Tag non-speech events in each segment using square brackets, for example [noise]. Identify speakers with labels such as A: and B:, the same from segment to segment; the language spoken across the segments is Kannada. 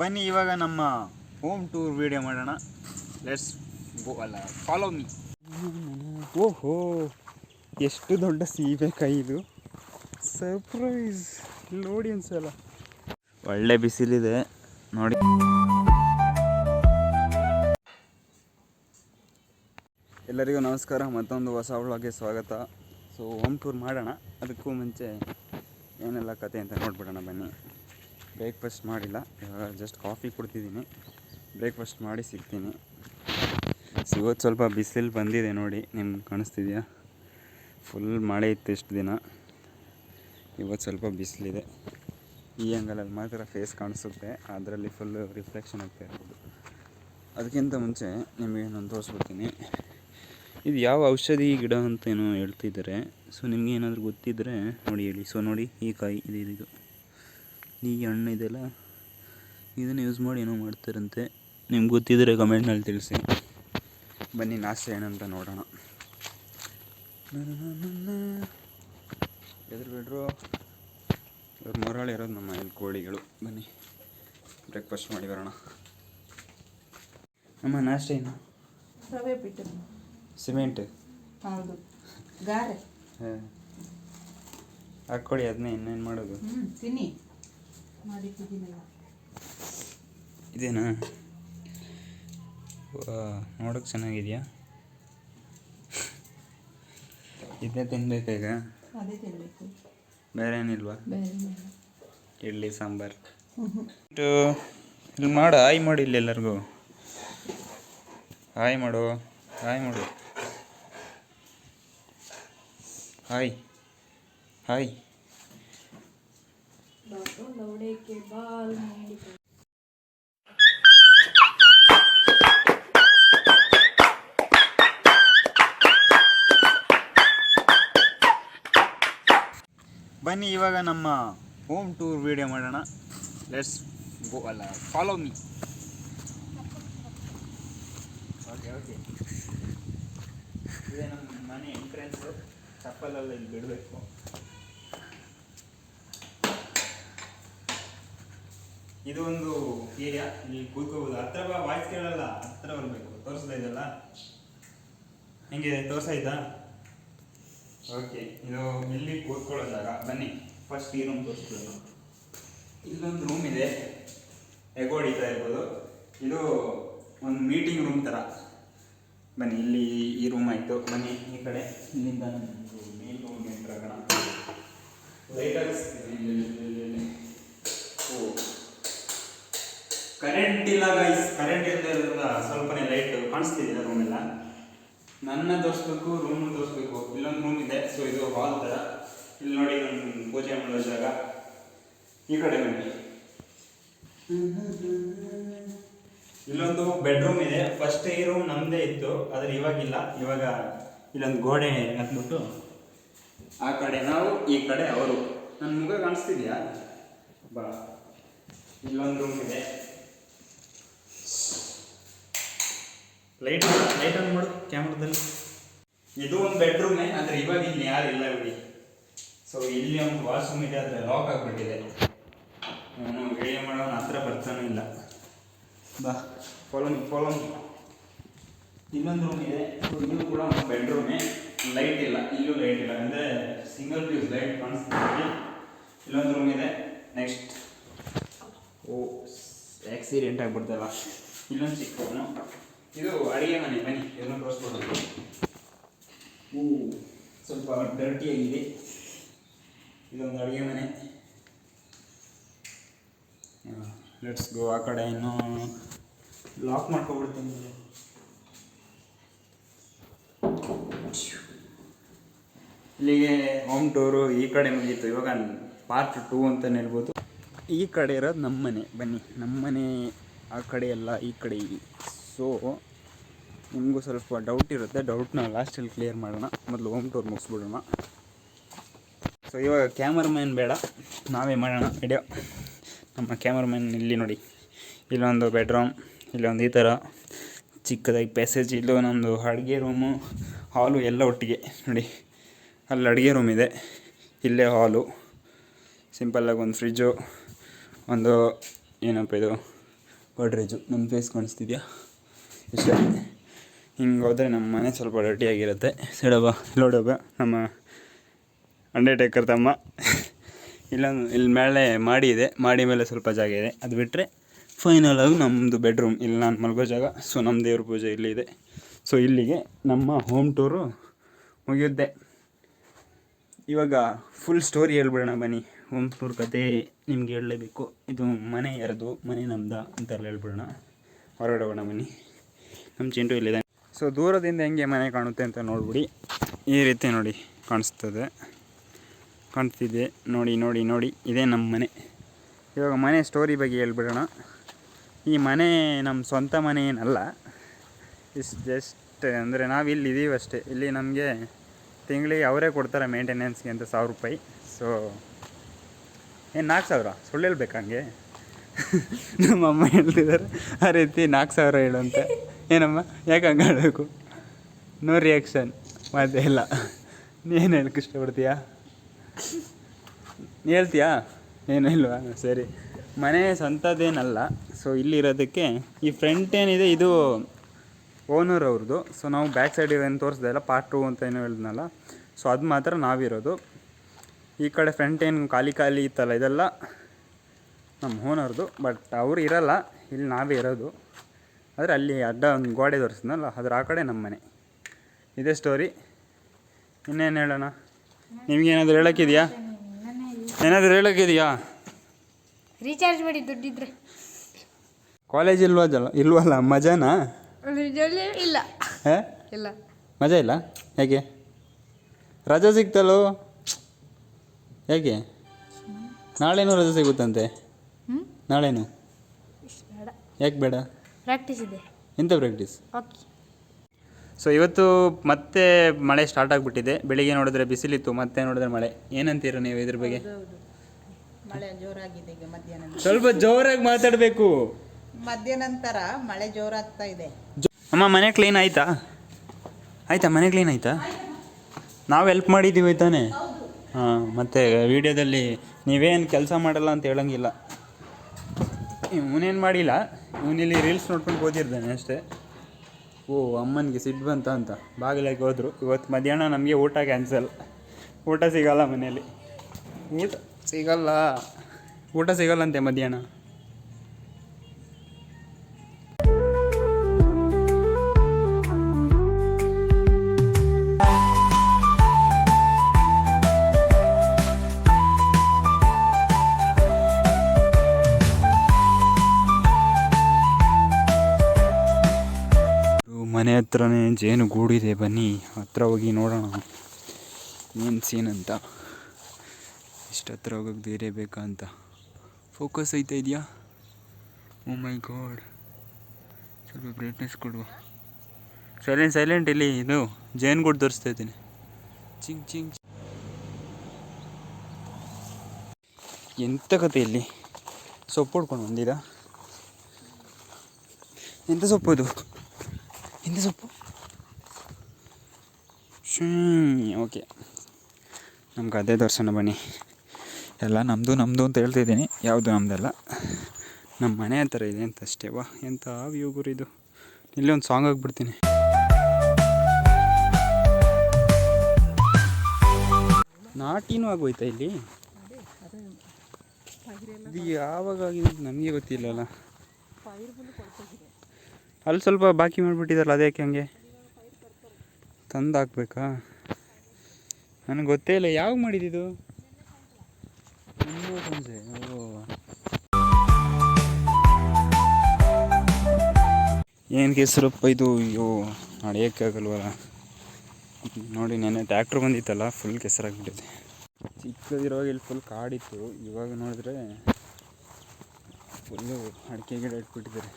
A: ಬನ್ನಿ ಇವಾಗ ನಮ್ಮ ಹೋಮ್ ಟೂರ್ ವಿಡಿಯೋ ಮಾಡೋಣ. ಲೆಟ್ಸ್ ಗೋ ಅಲ್ಲ ಫಾಲೋ ಮೀ ಓಹೋ ಎಷ್ಟು ದೊಡ್ಡ ಸೀಬೆಕಾಯಿ ಇದು. ಸರ್ಪ್ರೈಸ್ ನೋಡಿ ಅನ್ಸಲ್ಲ ಒಳ್ಳೆ ಬಿಸಿಲಿದೆ ನೋಡಿ. ಎಲ್ಲರಿಗೂ ನಮಸ್ಕಾರ ಮತ್ತೊಂದು ಹೊಸ ವ್ಲಾಗ್ಗೆ ಸ್ವಾಗತ. ಸೊ ಹೋಮ್ ಟೂರ್ ಮಾಡೋಣ. ಅದಕ್ಕೂ ಮುಂಚೆ ಏನೆಲ್ಲ ಕತೆ ಅಂತ ನೋಡ್ಬಿಡೋಣ ಬನ್ನಿ. ಬ್ರೇಕ್ಫಾಸ್ಟ್ ಮಾಡಿಲ್ಲ. ಇವಾಗ ಜಸ್ಟ್ ಕಾಫಿ ಕುಡ್ತಿದ್ದೀನಿ. ಬ್ರೇಕ್ಫಾಸ್ಟ್ ಮಾಡಿ ಸಿಗ್ತೀನಿ. ಇವತ್ತು ಸ್ವಲ್ಪ ಬಿಸಿಲು ಬಂದಿದೆ ನೋಡಿ. ನಿಮ್ಗೆ ಕಾಣಿಸ್ತಿದೆಯಾ? ಫುಲ್ ಮಳೆ ಇತ್ತು ಇಷ್ಟು ದಿನ. ಇವತ್ತು ಸ್ವಲ್ಪ ಬಿಸಿಲಿದೆ. ಈ ಆ್ಯಂಗಲಲ್ಲಿ ಮಾತ್ರ ಫೇಸ್ ಕಾಣಿಸುತ್ತೆ. ಅದರಲ್ಲಿ ಫುಲ್ಲು ರಿಫ್ಲೆಕ್ಷನ್ ಆಗ್ತಾ ಇರ್ಬೋದು. ಅದಕ್ಕಿಂತ ಮುಂಚೆ ನಿಮಗೆ ನಾನು ತೋರಿಸ್ಬಿಡ್ತೀನಿ. ಇದು ಯಾವ ಔಷಧಿ ಗಿಡ ಅಂತ ಏನೋ ಹೇಳ್ತಿದ್ದಾರೆ. ಸೊ ನಿಮಗೆ ಏನಾದರೂ ಗೊತ್ತಿದ್ದರೆ ನೋಡಿ ಹೇಳಿ. ಸೊ ನೋಡಿ ಈ ಕಾಯಿ, ಇದು ಇದು. ಈ ಹಣ್ಣು ಇದೆಲ್ಲ ಇದನ್ನು ಯೂಸ್ ಮಾಡಿ ಏನೋ ಮಾಡ್ತಾರಂತೆ. ನಿಮ್ಗೆ ಗೊತ್ತಿದ್ದರೆ ಕಮೆಂಟ್ನಲ್ಲಿ ತಿಳಿಸಿ. ಬನ್ನಿ ನಾಷ್ಟ ಏನಂತ ನೋಡೋಣ. ಎದುರು ಬಿಡ್ರು. ಇವ್ರ ಮೊರಾಳಿ ಇರೋದು ನಮ್ಮ ಇಲ್ಲಿ ಕೋಳಿಗಳು. ಬನ್ನಿ ಬ್ರೇಕ್ಫಾಸ್ಟ್ ಮಾಡಿ ಬರೋಣ. ನಮ್ಮ ನಾಷ್ಟ ಏನು?
B: ರವೆ
A: ಸಿಮೆಂಟ್.
B: ಹೌದು. ಗಾರೆ.
A: ಹಾಂ. ಹಾಕ್ಕೊಳ್ಳಿ ಅದನ್ನೇ ಇನ್ನೇನು ಮಾಡೋದು?
B: ತಿನ್ನಿ. ಮಾಡಿಟ್ಟಿದ್ದೀನಲ್ಲ.
A: ಇದೇನಾ? ನೋಡೋಕೆ ಚೆನ್ನಾಗಿದೆಯಾ? ಇದೇ ತಿನ್ಬೇಕಾ ಈಗ.
B: ಅದೇ ತಿನ್ನಬೇಕು
A: ಬೇರೆ ಏನಿಲ್ವಾ
B: ಬೇರೆ.
A: ಇಡ್ಲಿ ಸಾಂಬಾರು. ಇದು ಇಲ್ಲಿ ಮಾಡು ಹಾಯ್ ಮಾಡಿ ಇಲ್ಲಿ ಎಲ್ಲರಿಗೂ. ಹಾಯ್ ಮಾಡು ಹಾಯ್ ಮಾಡು. Hi hi. ಬನ್ನಿ, ಇವಾಗ ನಮ್ಮ ಹೋಮ್ ಟೂರ್ ವಿಡಿಯೋ ಮಾಡೋಣ. ಲೆಟ್ಸ್ ಗೋ ಅಲ್ಲ ಫಾಲೋ ಮೀ ಓಕೆ ಓಕೆ ಇದೇ ನಮ್ಮ ಮನೆ ಎಂಟ್ರೆನ್ಸು ಚಪ್ಪಲಲ್ಲಿ ಇಲ್ಲಿ ಬಿಡಬೇಕು. ಇದು ಒಂದು ಏರಿಯಾ ಇಲ್ಲಿ ಕೂತ್ಕೋಬಹುದು ಹತ್ರ ಬಾ ವಾಯ್ಸ್ ಕೇಳಲ್ಲ. ಹತ್ರ ಬರಬೇಕು. ತೋರಿಸ್ತಾ ಇದೆಯಲ್ಲ ಹೆಂಗೆ ತೋರಿಸಾಯ್ತಾ ಓಕೆ ಇದು ಇಲ್ಲಿ ಕೂತ್ಕೊಳ್ಳೋದಾಗ ಬನ್ನಿ. ಫಸ್ಟ್ ಈ ರೂಮ್ ತೋರಿಸ್ಬೋದು ಇಲ್ಲೊಂದು ರೂಮ್ ಇದೆ. ಎಗ್ ಹೊಡಿತಾ ಇರ್ಬೋದು. ಇದು ಒಂದು ಮೀಟಿಂಗ್ ರೂಮ್ ಥರ ಬನ್ನಿ, ಇಲ್ಲಿ ಈ ರೂಮ್ ಆಯಿತು. ಬನ್ನಿ, ಈ ಕಡೆ. ಇಲ್ಲಿಂದ ಮೇಲ್ ರೂಮ್ಗೆ ಲೈಟರ್ಸ್ ಆಗೋಣ ಕರೆಂಟ್ ಇಲ್ಲ ಗೈಸ್ ಕರೆಂಟ್ ಇಲ್ಲದ ಸ್ವಲ್ಪನೇ ಲೈಟ್ ಕಾಣಿಸ್ತಿದೆ ರೂಮ್ ಎಲ್ಲ. ನನ್ನ ತೋರಿಸ್ಬೇಕು ರೂಮ್ ತೋರಿಸ್ಬೇಕು, ಇಲ್ಲೊಂದು ರೂಮ್ ಇದೆ ಸೊ ಇದು ಹಾಲ್ ತರ. ಇಲ್ಲಿ ನೋಡಿ ನಾನು ಪೂಜೆ ಮಾಡೋ ಜಾಗ. ಈ ಕಡೆ ನೋಡಿ ಇಲ್ಲೊಂದು ಬೆಡ್ರೂಮ್ ಇದೆ. ಫಸ್ಟ್ ಈ ರೂಮ್ ನಮ್ಮದೇ ಇತ್ತು, ಆದರೆ ಇವಾಗಿಲ್ಲ. ಇವಾಗ ಇಲ್ಲೊಂದು ಗೋಡೆ ಹಾಕ್ಬಿಟ್ಟು ಆ ಕಡೆ ನಾವು, ಈ ಕಡೆ ಅವರು. ನನ್ನ ಮುಗ ಕಾಣಿಸ್ತಿದ್ಯಾ? ಬಾ. ಇಲ್ಲೊಂದು ರೂಮ್ ಇದೆ. ಲೈಟ್ ಲೈಟ್ ಆನ್ ಮಾಡು ಕ್ಯಾಮ್ರಾದಲ್ಲಿ ಇದು ಒಂದು ಬೆಡ್ರೂಮೇ ಆದರೆ ಇವಾಗ ಇಲ್ಲಿ ಯಾರು ಇಲ್ಲ ಬಿಡಿ. ಸೊ ಇಲ್ಲಿ ಒಂದು ವಾಶ್ರೂಮ್ ಇದೆ ಆದರೆ ಲಾಕ್ ಆಗಿಬಿಟ್ಟಿದೆ. ನಾನು ವಿಡಿಯೋ ಮಾಡೋನು ಹತ್ರ ಬರ್ತಾನು ಇಲ್ಲ. ಬಾ. ಫಾಲೋ ಫಾಲೋ ಇನ್ನೊಂದು ರೂಮ್ ಇದೆ. ಸೊ ಇದು ಕೂಡ ಒಂದು ಬೆಡ್ರೂಮೇ ಲೈಟ್ ಇಲ್ಲ ಇಲ್ಲೂ ಲೈಟ್ ಇಲ್ಲ. ಅಂದರೆ ಸಿಂಗಲ್ ಪೀಸ್ ಲೈಟ್ ಕಾಣಿಸ್ತಿದೆ ಇಲ್ಲೊಂದು ರೂಮ್ ಇದೆ. ನೆಕ್ಸ್ಟ್ ಓ ಆಕ್ಸಿಡೆಂಟ್ ಆಗಿಬಿಡ್ತಲ್ಲ. ಇಲ್ಲೊಂದು ಚಿಕ್ಕ ರೂಮು ಇದು ಅಡುಗೆ ಮನೆ, ಬನ್ನಿ ಇದನ್ನು ತೋರಿಸ್ಕೊಡೋದು ಹೂ, ಸ್ವಲ್ಪ ಡರ್ಟಿ ಆಗಿದೆ. ಇದೊಂದು ಅಡುಗೆ ಮನೆ. ಲೆಟ್ಸ್ ಗೋ ಆ ಕಡೆ ಇನ್ನೂ ಲಾಕ್ ಮಾಡ್ಕೊಬಿಡ್ತೀನಿ. ಇಲ್ಲಿಗೆ ಹೋಮ್ ಟೂರು ಈ ಕಡೆ ಮುಗೀತು. ಇವಾಗ ಪಾರ್ಟ್ ಟೂ ಅಂತಲೇ ಹೇಳ್ಬೋದು. ಈ ಕಡೆ ಇರೋದು ನಮ್ಮ ಮನೆ ಬನ್ನಿ ನಮ್ಮ ಮನೆ ಆ ಕಡೆ ಎಲ್ಲ ಈ ಕಡೆ ಸೊ ನಿಮಗೂ ಸ್ವಲ್ಪ ಡೌಟ್ ಇರುತ್ತೆ. ಡೌಟ್ನ ಲಾಸ್ಟಲ್ಲಿ ಕ್ಲಿಯರ್ ಮಾಡೋಣ. ಮೊದಲು ಹೋಮ್ ಟೂರ್ ಮುಗಿಸ್ಬಿಡೋಣ. ಸೊ ಇವಾಗ ಕ್ಯಾಮರಾಮ್ಯಾನ್ ಬೇಡ. ನಾವೇ ಮಾಡೋಣ. ವಿಡಿಯೋ ನಮ್ಮ ಕ್ಯಾಮರಾಮ್ಯಾನ್ ಇಲ್ಲಿ ನೋಡಿ. ಇಲ್ಲೊಂದು ಬೆಡ್ರೂಮ್ ಇಲ್ಲೊಂದು ಈ ಥರ ಚಿಕ್ಕದಾಗಿ ಪ್ಯಾಸೇಜ್ ಇಲ್ಲ ನಮ್ಮದು ಅಡುಗೆ ರೂಮು ಹಾಲು ಎಲ್ಲ ಒಟ್ಟಿಗೆ. ನೋಡಿ, ಅಲ್ಲಿ ಅಡುಗೆ ರೂಮ್ ಇದೆ. ಇಲ್ಲೇ ಹಾಲು ಸಿಂಪಲ್ಲಾಗಿ ಒಂದು ಫ್ರಿಜ್ಜು ಒಂದು ಏನಪ್ಪ ಇದು ಗೋಡ್ರೇಜು ನನ್ನ ಫೇಸ್ ಕಾಣಿಸ್ತಿದ್ಯಾ? ಇಷ್ಟೇ. ಹಿಂಗೆ ಹೋದರೆ ನಮ್ಮ ಮನೆ ಸ್ವಲ್ಪ ಡರ್ಟಿಯಾಗಿರುತ್ತೆ ಸಿಡಬ, ಲೋಡಬ, ನಮ್ಮ ಅಂಡರ್ಟೇಕರ್ ತಮ್ಮ. ಇಲ್ಲೊಂದು, ಇಲ್ಲಿ ಮೇಲೆ ಮಾಡಿ ಇದೆ. ಮಾಡಿ ಮೇಲೆ ಸ್ವಲ್ಪ ಜಾಗ ಇದೆ. ಅದು ಬಿಟ್ಟರೆ ಫೈನಲ್ ಆಗಿ ನಮ್ಮದು ಬೆಡ್ರೂಮ್ ಇಲ್ಲಿ ನಾನು ಮಲಗೋ ಜಾಗ. ಸೊ ನಮ್ಮ ದೇವ್ರ ಪೂಜೆ ಇಲ್ಲಿ ಇದೆ. ಸೊ ಇಲ್ಲಿಗೆ ನಮ್ಮ ಹೋಮ್ ಟೂರು ಮುಗಿಯುತ್ತೆ. ಇವಾಗ ಫುಲ್ ಸ್ಟೋರಿ ಹೇಳ್ಬಿಡೋಣ ಬನ್ನಿ. ಹೋಮ್ ಟೂರ್ ಕತೆ ನಿಮ್ಗೆ ಹೇಳಲೇಬೇಕು. ಇದು ಮನೆ ಯಾರದು? ಮನೆ ನಮ್ದ ಅಂತೆಲ್ಲ ಹೇಳ್ಬಿಡೋಣ. ಹೊರಗಡೆ ಹೋಗೋಣ ಬನ್ನಿ. ನಮ್ಮ ಚಿಂಟು ಇಲ್ಲಿದೆ ಸೊ ದೂರದಿಂದ ಹೆಂಗೆ ಮನೆ ಕಾಣುತ್ತೆ ಅಂತ ನೋಡ್ಬಿಡಿ. ಈ ರೀತಿ ನೋಡಿ ಕಾಣಿಸ್ತದೆ. ಕಾಣ್ತಿದೆ. ನೋಡಿ ನೋಡಿ ನೋಡಿ. ಇದೇ ನಮ್ಮ ಮನೆ. ಇವಾಗ ಮನೆ ಸ್ಟೋರಿ ಬಗ್ಗೆ ಹೇಳ್ಬಿಡೋಣ. ಈ ಮನೆ ನಮ್ಮ ಸ್ವಂತ ಮನೆ ಏನಲ್ಲ. ಇಸ್ ಜಸ್ಟ್ ಅಂದರೆ ನಾವು ಇಲ್ಲಿ ಇದ್ದೀವಿ ಅಷ್ಟೇ. ಇಲ್ಲಿ ನಮಗೆ ತಿಂಗಳಿಗೆ ಅವರೇ ಕೊಡ್ತಾರೆ ಮೇಂಟೆನೆನ್ಸ್ಗೆ ಅಂತ ಸಾವಿರ ರೂಪಾಯಿ. ಸೊ ಏನು ನಾಲ್ಕು ಸಾವಿರ? ಸುಳ್ಳು ಹೇಳ್ಬೇಕು ಹಂಗೆ? [laughs] ನಮ್ಮ ಅಮ್ಮ ಹೇಳ್ತಿದ್ದಾರೆ ಆ ರೀತಿ ನಾಲ್ಕು ಸಾವಿರ ಹೇಳು ಅಂತ. ಏನಮ್ಮ? ಯಾಕೆ ಹಂಗೆ ನೋ ರಿಯಾಕ್ಷನ್ ಮತ್ತೆ ಇಲ್ಲ. ನೀನು ಹೇಳಕ್ಕೆ ಇಷ್ಟಪಡ್ತೀಯಾ? ಹೇಳ್ತೀಯಾ? ಏನೂ ಇಲ್ವಾ? ಸರಿ. ಮನೆ ಸ್ವಂತದ್ದೇನಲ್ಲ ಸೊ ಇಲ್ಲಿರೋದಕ್ಕೆ ಈ ಫ್ರಂಟ್ ಏನಿದೆ, ಇದು ಓನರ್ ಅವ್ರದ್ದು. ಸೊ ನಾವು ಬ್ಯಾಕ್ ಸೈಡ್ ಏನು ತೋರಿಸ್ದೆ ಇಲ್ಲ. ಪಾರ್ಟ್ ಟು ಅಂತ ಏನೋ ಹೇಳಿದ್ನಲ್ಲ. ಸೊ ಅದು ಮಾತ್ರ ನಾವಿರೋದು. ಈ ಕಡೆ ಫ್ರಂಟ್ ಏನು ಖಾಲಿ ಖಾಲಿ ಇತ್ತಲ್ಲ, ಇದೆಲ್ಲ ನಮ್ಮ ಓನರ್ದು ಬಟ್ ಅವ್ರು ಇರಲ್ಲ. ಇಲ್ಲಿ ನಾವೇ ಇರೋದು. ಆದರೆ ಅಲ್ಲಿ ಅಡ್ಡ ಒಂದು ಗೋಡೆ ತೋರಿಸಿದ್ನಲ್ಲ ಅದ್ರ ಆ ಕಡೆ ನಮ್ಮ ಮನೆ. ಇದೇ ಸ್ಟೋರಿ ಇನ್ನೇನು ಹೇಳೋಣ? ನಿಮ್ಗೇನಾದರೂ ಹೇಳೋಕ್ಕಿದೆಯಾ? ಏನಾದರೂ ಹೇಳೋಕ್ಕಿದೆಯಾ?
C: ರೀಚಾರ್ಜ್ ಮಾಡಿ ದುಡ್ಡಿದ್ರೆ.
A: ಕಾಲೇಜ್ ಇಲ್ವಲ್ಲ ಇಲ್ವಲ್ಲ ಮಜಾನಾ?
C: ಇಲ್ಲ.
A: ಹೇ?
C: ಇಲ್ಲ.
A: ಮಜಾ ಇಲ್ಲ? ಹೇಗೆ? ರಜಾ ಸಿಗ್ತಲ್ಲೋ ಹೇಗೆ? ನಾಳೆನೂ ರಜೆ ಸಿಗುತ್ತಂತೆ?
C: ಹ್ಞೂ
A: ನಾಳೆನು?
C: ಬೇಡ.
A: ಯಾಕೆ ಬೇಡ?
C: ಪ್ರಾಕ್ಟೀಸ್ ಇದೆ.
A: ಎಂತ ಪ್ರಾಕ್ಟೀಸ್
C: ಓಕೆ
A: ಸೊ ಇವತ್ತು ಮತ್ತೆ ಮಳೆ ಸ್ಟಾರ್ಟ್ ಆಗಿಬಿಟ್ಟಿದೆ. ಬೆಳಿಗ್ಗೆ ನೋಡಿದ್ರೆ ಬಿಸಿಲಿತ್ತು ಮತ್ತೆ ನೋಡಿದ್ರೆ ಮಳೆ. ಏನಂತೀರ ನೀವು ಇದ್ರ ಬಗ್ಗೆ?
B: ಮಳೆ ಜೋರಾಗಿದೆ ಈಗ ಮಧ್ಯಾಹ್ನ
A: ಸ್ವಲ್ಪ ಜೋರಾಗಿ ಮಾತಾಡಬೇಕು.
B: ಮಧ್ಯಾಹ್ನಂತರ ಮಳೆ ಜೋರಾಗ್ತಾ ಇದೆ.
A: ಅಮ್ಮ ಮನೆ ಕ್ಲೀನ್ ಆಯ್ತಾ? ಆಯ್ತಾ? ಮನೆ ಕ್ಲೀನ್ ಆಯ್ತಾ? ನಾವು ಹೆಲ್ಪ್ ಮಾಡಿದ್ದೀವಿ ತಾನೆ? ಹಾಂ ಮತ್ತೆ ವಿಡಿಯೋದಲ್ಲಿ ನೀವೇನು ಕೆಲಸ ಮಾಡಲ್ಲ ಅಂತ ಹೇಳಂಗಿಲ್ಲ. ಇವನೇನು ಮಾಡಿಲ್ಲ, ಇವನಿಲ್ಲಿ ರೀಲ್ಸ್ ನೋಡ್ಕೊಂಡು ಓದಿರ್ತಾನೆ ಅಷ್ಟೇ. ಓ, ಅಮ್ಮನಿಗೆ ಸಿಟ್ಟು ಬಂತ ಅಂತ. ಬಾಗಿಲಾಗಿ ಹೋದರು. ಇವತ್ತು ಮಧ್ಯಾಹ್ನ ನಮಗೆ ಊಟ ಕ್ಯಾನ್ಸಲ್ ಊಟ ಸಿಗಲ್ಲ ಮನೇಲಿ ಊಟ ಸಿಗಲ್ಲ. ಊಟ ಸಿಗಲ್ಲಂತೆ ಮಧ್ಯಾಹ್ನ. ಮನೆ ಹತ್ರನೇ ಜೇನು ಗೂಡಿದೆ, ಬನ್ನಿ. ಹತ್ರ ಹೋಗಿ ನೋಡೋಣ. ಏನು ಸೀನ್ ಅಂತ? ಇಷ್ಟು ಹತ್ರ ಹೋಗೋಕೆ ಧೈರ್ಯ ಬೇಕಾ ಅಂತ. ಫೋಕಸ್ ಐತಾ ಇದೆಯಾ? ಓ ಮೈ ಗಾಡ್ ಸ್ವಲ್ಪ ಬ್ರೈಟ್ನೆಸ್ ಕೊಡುವ ಸೈಲೆಂಟ್ ಸೈಲೆಂಟ್ ಇಲ್ಲಿ. ಇದು ಜೇನು ಗೂಡು ತೋರಿಸ್ತಾ ಇದ್ದೀನಿ. ಚಿಂಗ್ ಚಿಂಗ್. ಎಂಥ ಕತೆ ಇಲ್ಲಿ? ಸೊಪ್ಪು ಹೊಡ್ಕೊಂಡು ಬಂದಿದ? ಎಂಥ ಸೊಪ್ಪು ಇದು? ಎಂಥ ಸೊಪ್ಪು? ಓಕೆ. ನಮ್ಗೆ ಅದೇ ದರ್ಶನ ಬನ್ನಿ. ಎಲ್ಲ ನಮ್ಮದು ನಮ್ಮದು ಅಂತ ಹೇಳ್ತಿದ್ದೀನಿ. ಯಾವುದು ನಮ್ಮದೆಲ್ಲ ನಮ್ಮ ಮನೆ ಹತ್ತಿರ ಇದೆ ಅಂತ ಅಷ್ಟೇ. ವಾ ಎಂಥ ವ್ಯೂ ಗುರು ಇದು. ಇಲ್ಲಿ ಒಂದು ಸಾಂಗ್ ಆಗಿಬಿಡ್ತೀನಿ ನಾಟಿನೂ ಆಗೋಯ್ತಾ ಇಲ್ಲಿ? ಇದು ಯಾವಾಗ ಆಗಿದೆ ನಮಗೆ ಗೊತ್ತಿಲ್ಲಲ್ಲ ಅಲ್ಲಿ ಸ್ವಲ್ಪ ಬಾಕಿ ಮಾಡಿಬಿಟ್ಟಿದಾರಲ್ಲ ಅದೇಕೆ ಹಂಗೆ? ತಂದು ಹಾಕ್ಬೇಕಾ ನನಗೆ ಗೊತ್ತೇ ಇಲ್ಲ, ಯಾವಾಗ ಮಾಡಿದ್ದು ಸಂಜೆ. ಏನು ಕೆಸರಪ್ಪ ಇದು? ಅಯ್ಯೋ ನಡೆಯೋಕ್ಕಾಗಲ್ವಲ್ಲ ನೋಡಿ ನೆನೆ ಟ್ಯಾಕ್ಟ್ರ್ ಬಂದಿತ್ತಲ್ಲ ಫುಲ್ ಕೆಸರಾಗ್ಬಿಟ್ಟಿದೆ. ಚಿಕ್ಕದಿರುವಾಗ ಇಲ್ಲಿ ಫುಲ್ ಕಾಡಿತ್ತು, ಇವಾಗ ನೋಡಿದ್ರೆ ಫುಲ್ಲು ಅಡಿಕೆ ಗಿಡ ಇಟ್ಬಿಟ್ಟಿದ್ದಾರೆ.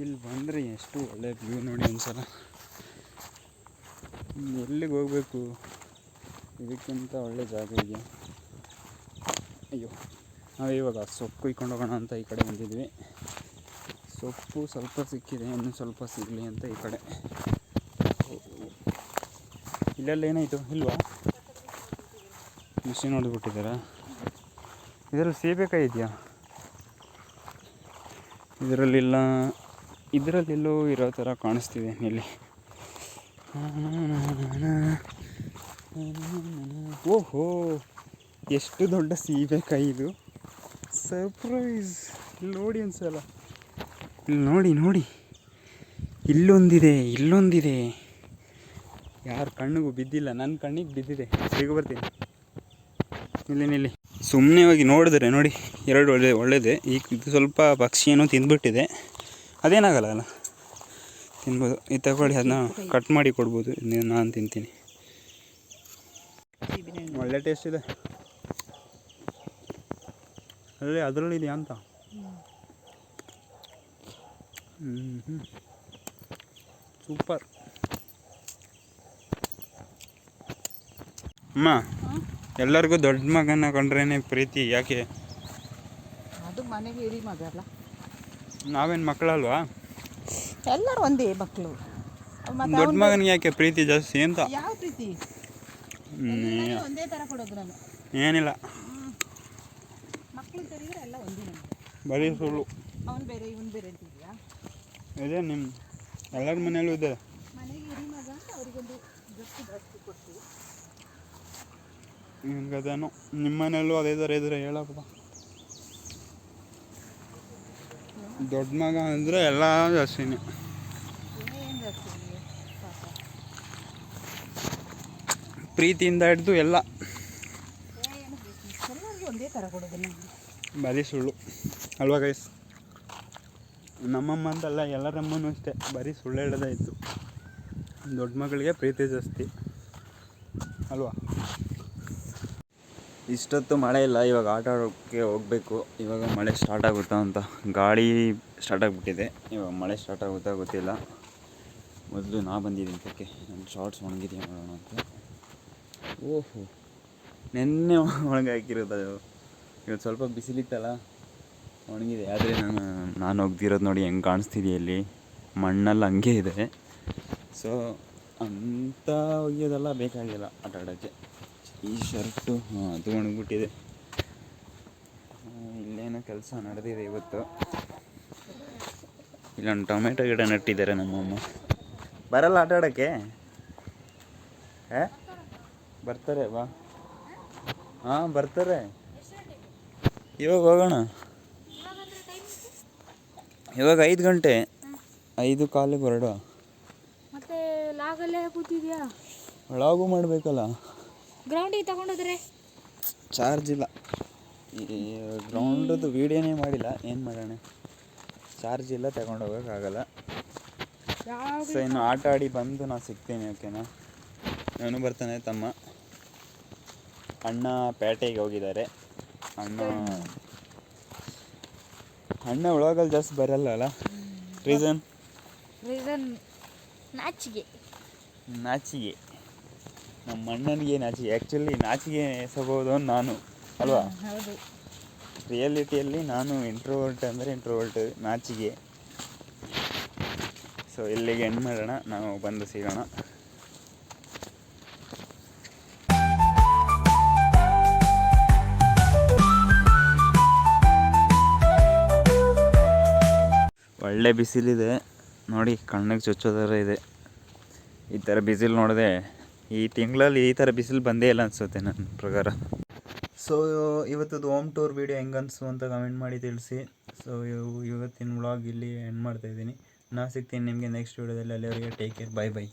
A: ಇಲ್ಲಿ ಬಂದರೆ ಎಷ್ಟು ಒಳ್ಳೆ ವ್ಯೂ ನೋಡಿ ಒಂದ್ಸಲ. ಎಲ್ಲಿಗೆ ಹೋಗ್ಬೇಕು? ಇದಕ್ಕಿಂತ ಒಳ್ಳೆ ಜಾಗ ಇದೆ. ಅಯ್ಯೋ, ನಾವು ಇವಾಗ ಸೊಪ್ಪು ಇಕ್ಕೊಂಡು ಹೋಗೋಣ ಅಂತ ಈ ಕಡೆ ಬಂದಿದ್ವಿ. ಸೊಪ್ಪು ಸ್ವಲ್ಪ ಸಿಕ್ಕಿದೆ, ಇನ್ನೂ ಸ್ವಲ್ಪ ಸಿಗಲಿ ಅಂತ ಈ ಕಡೆ. ಇಲ್ಲೆಲ್ಲ ಏನಾಯಿತು ಇಲ್ವಾ? ಮಿಷಿನ್ ಹೊಡೆದ್ಬಿಟ್ಟಿದ್ದಾರಾ? ಇದರಲ್ಲಿ ಸೀಬೆಕಾಯಿ ಇದೆಯಾ? ಇದರಲ್ಲಿಲ್ಲ. ಇದರಲ್ಲೆಲ್ಲೋ ಇರೋ ಥರ ಕಾಣಿಸ್ತಿದೆ ಇಲ್ಲಿ. ಓಹೋ, ಎಷ್ಟು ದೊಡ್ಡ ಸೀಬೆಕಾಯಿ ಇದು. ಸರ್ಪ್ರೈಸ್ ಇಲ್ಲಿ ನೋಡಿ ಅನ್ಸಲ್ಲ ಇಲ್ಲಿ ನೋಡಿ ನೋಡಿ. ಇಲ್ಲೊಂದಿದೆ ಇಲ್ಲೊಂದಿದೆ. ಯಾರ ಕಣ್ಣಿಗೂ ಬಿದ್ದಿಲ್ಲ ನನ್ನ ಕಣ್ಣಿಗೆ ಬಿದ್ದಿದೆ. ಸಿಗ, ಬರ್ತೀನಿ. ಇಲ್ಲಿ ನಿಲ್ಲಿ. ಸುಮ್ಮನೆ ಹೋಗಿ ನೋಡಿದ್ರೆ ನೋಡಿ, ಎರಡು ಒಳ್ಳೆ ಒಳ್ಳೆಯದೇ ಈಗ ಇದು ಸ್ವಲ್ಪ ಪಕ್ಷಿ ಏನೋ ತಿಂದ್ಬಿಟ್ಟಿದೆ. ಅದೇನಾಗಲ್ಲ ಅಲ್ಲ? ತಿನ್ಬೋದು. ಈ ತಗೊಳ್ಳಿ ಅದನ್ನ ಕಟ್ ಮಾಡಿ ಕೊಡ್ಬೋದು. ನಾನು ತಿಂತೀನಿ. ಒಳ್ಳೆ ಟೇಸ್ಟ್ ಇದೆ. ಅಲ್ಲೇ ಅದರಲ್ಲಿ ಇದೆಯಾ ಅಂತ. ಸೂಪರ್ ಅಮ್ಮ, ಎಲ್ಲರಿಗೂ ದೊಡ್ಡ ಮಗನ ಕಂಡ್ರೇನೆ ಪ್ರೀತಿ. ಯಾಕೆ?
B: ಅದು ಮನೆಗೆ ಇರಿ ಮಗಲ್ಲ
A: ನಾವೇನು ಮಕ್ಕಳಲ್ವಾ?
B: ಎಲ್ಲರೂ ಒಂದೇ ಮಕ್ಕಳು
A: ದೊಡ್ಡ ಮಗನಿಗೆ ಯಾಕೆ ಪ್ರೀತಿ ಜಾಸ್ತಿ ಅಂತ?
B: ಯಾವ ಪ್ರೀತಿ? ಒಂದೇ ಥರ ಕೊಡೋದು ನಾನು.
A: ಏನಿಲ್ಲ.
B: ಮಕ್ಕಳು ತೆಗೆದ್ರೆ ಎಲ್ಲ ಒಂದೇ
A: ಬರೀ ಸುಳ್ಳು.
B: ಅವನು ಬೇರೆ ಇವನು ಬೇರೆ ಅಂತಿದ್ಯಾ
A: ಇದೆ ನಿಮ್ಮ ಎಲ್ಲರ ಮನೆಯಲ್ಲೂ ಇದೆ?
B: ಮನೆಗೆ ಇರಿ ಮಗ ಅಂತ ಅವರಿಗೊಂದು ಜೊತೆ ಜಾಸ್ತಿ ಕೊಡ್ತೀವಿ
A: ನಿಮ್ಗೆ ಅದೇನೋ ನಿಮ್ಮ ಮನೆಯಲ್ಲೂ ಅದೇ ಥರ ಇದ್ರೆ ಹೇಳಪ್ಪ. ದೊಡ್ಡ ಮಗ ಅಂದರೆ ಎಲ್ಲ ಜಾಸ್ತಿನೇ. ಪ್ರೀತಿಯಿಂದ ಹಿಡಿದು ಎಲ್ಲ. ಬರೀ ಸುಳ್ಳು. ಅಲ್ವಾ ಗೈಸ್ ನಮ್ಮಮ್ಮ ಅಂತಲ್ಲ, ಎಲ್ಲರಮ್ಮನೂ ಅಷ್ಟೇ. ಬರೀ ಸುಳ್ಳು ಹೇಳೋದೇ ಇತ್ತು. ದೊಡ್ಡ ಮಗಳಿಗೆ ಪ್ರೀತಿ ಜಾಸ್ತಿ. ಅಲ್ವಾ? ಇಷ್ಟೊತ್ತು ಮಳೆ ಇಲ್ಲ, ಇವಾಗ ಆಟ ಆಡೋಕ್ಕೆ ಹೋಗಬೇಕು. ಇವಾಗ ಮಳೆ ಸ್ಟಾರ್ಟ್ ಆಗುತ್ತಾ ಅಂತ ಗಾಳಿ ಸ್ಟಾರ್ಟ್ ಆಗಿಬಿಟ್ಟಿದೆ. ಇವಾಗ ಮಳೆ ಸ್ಟಾರ್ಟ್ ಆಗುತ್ತಾ ಗೊತ್ತಿಲ್ಲ. ಮೊದಲು ನಾ ಬಂದಿದ್ದೀನಿ ಅದಕ್ಕೆ ನನ್ನ ಶಾರ್ಟ್ಸ್ ಒಣಗಿದೆಯಾ ನೋಡೋಣ ಅಂತ. ಓಹೋ. ನೆನ್ನೆ ಒಣಗಿ ಹಾಕಿರೋದು ಇವತ್ತು ಸ್ವಲ್ಪ ಬಿಸಿಲಿತ್ತಲ್ಲ, ಒಣಗಿದೆ. ಆದರೆ ನಾನು ನಾನು ಒಗ್ದಿರೋದು ನೋಡಿ ಹೆಂಗೆ ಕಾಣಿಸ್ತಿದೆಯಾ ಇಲ್ಲಿ. ಮಣ್ಣಲ್ಲಿ ಹಂಗೆ ಇದೆ. ಸೊ ಅಂಥ ಒಗೆಯೋದೆಲ್ಲ ಬೇಕಾಗಿಲ್ಲ ಆಟ ಆಡೋಕ್ಕೆ. ಈ ಶರ್ಟು ಹಾಂ ಅದು ಒಣಗ್ಬಿಟ್ಟಿದೆ. ಇಲ್ಲೇನೋ ಕೆಲಸ ನಡೆದಿದೆ ಇವತ್ತು. ಇಲ್ಲೊಂದು ಟೊಮೆಟೊ ಗಿಡ ನೆಟ್ಟಿದ್ದಾರೆ ನಮ್ಮಮ್ಮ. ಬರಲ್ಲ ಆಟ ಆಡೋಕ್ಕೆ? ಏ ಬರ್ತಾರೆ ಬಾ. ಹಾಂ ಬರ್ತಾರೆ. ಇವಾಗ ಹೋಗೋಣ? ಇವಾಗ ಐದು ಗಂಟೆ. ಐದು ಕಾಲಿಗೆ ಹೊರಡುವ
C: ಮತ್ತೆ ಲಾಗಲ್ಲೇ ಕೂತಿದ್ಯಾ?
A: ಒಳಗೂ ಮಾಡಬೇಕಲ್ಲ.
C: ಗ್ರೌಂಡಿಗೆ ತಗೊಂಡೋದ್ರೆ?
A: ಚಾರ್ಜ್ ಇಲ್ಲ. ಈ ಗ್ರೌಂಡದು ವೀಡಿಯೋನೇ ಮಾಡಿಲ್ಲ. ಏನು ಮಾಡೋಣ? ಚಾರ್ಜ್ ಇಲ್ಲ ತಗೊಂಡು ಹೋಗೋಕ್ಕಾಗಲ್ಲ
C: ಯಾವ
A: ಸೊ ಇನ್ನು ಆಟ ಆಡಿ ಬಂದು ನಾನು ಸಿಗ್ತೀನಿ ಓಕೆನಾ ನಾನು ಬರ್ತಾನೆ ತಮ್ಮ. ಅಣ್ಣ ಪೇಟೆಗೆ ಹೋಗಿದ್ದಾರೆ. ಅಣ್ಣ ಅಣ್ಣ ಒಳಗಲ್ಲಿ ಜಾಸ್ತಿ ಬರಲ್ಲ ಅಲ್ಲ? ರೀಸನ್
C: ರೀಸನ್ ನಾಚಿಗೆ.
A: ನಾಚಿಗೆ. ನಮ್ಮ ಅಣ್ಣನಿಗೆ ನಾಚಿಕೆ ಆ್ಯಕ್ಚುಲಿ ನಾಚಿಗೆ ಎಸಬಹುದು ನಾನು ಅಲ್ವಾ?
C: ಹೌದು.
A: ರಿಯಾಲಿಟಿಯಲ್ಲಿ ನಾನು ಇಂಟ್ರೋವರ್ಟ್ ಅಂದರೆ ಇಂಟ್ರೋವರ್ಟ್ ನಾಚಿಗೆ ಸೊ ಇಲ್ಲಿಗೆ ಎಂಡ್ ಮಾಡೋಣ ನಾವು ಬಂದು ಸಿಗೋಣ. ಒಳ್ಳೆ ಬಿಸಿಲಿದೆ. ನೋಡಿ ಕಣ್ಣಿಗೆ ಚುಚ್ಚೋದಾರ ಇದೆ. ಈ ಥರ ಬಿಸಿಲು ನೋಡಿದೆ ಈ ತಿಂಗಳಲ್ಲಿ ಈ ಥರ ಬಿಸಿಲು ಬಂದೇ ಇಲ್ಲ ಅನಿಸುತ್ತೆ ನನ್ನ ಪ್ರಕಾರ. ಸೊ ಇವತ್ತದು ಹೋಮ್ ಟೂರ್ ವೀಡಿಯೋ ಹೆಂಗೆ ಅನಿಸ್ತು ಅಂತ ಕಮೆಂಟ್ ಮಾಡಿ ತಿಳಿಸಿ. ಸೊ ಇವತ್ತಿನ ವ್ಲಾಗ್ ಇಲ್ಲಿ ಎಂಡ್ ಮಾಡ್ತಾ ಇದ್ದೀನಿ. ನಾ ಸಿಗ್ತೀನಿ ನಿಮಗೆ ನೆಕ್ಸ್ಟ್ ವೀಡಿಯೋದಲ್ಲಿ ಅಲ್ಲಿವರೆಗೆ ಟೇಕ್ ಕೇರ್ ಬೈ ಬೈ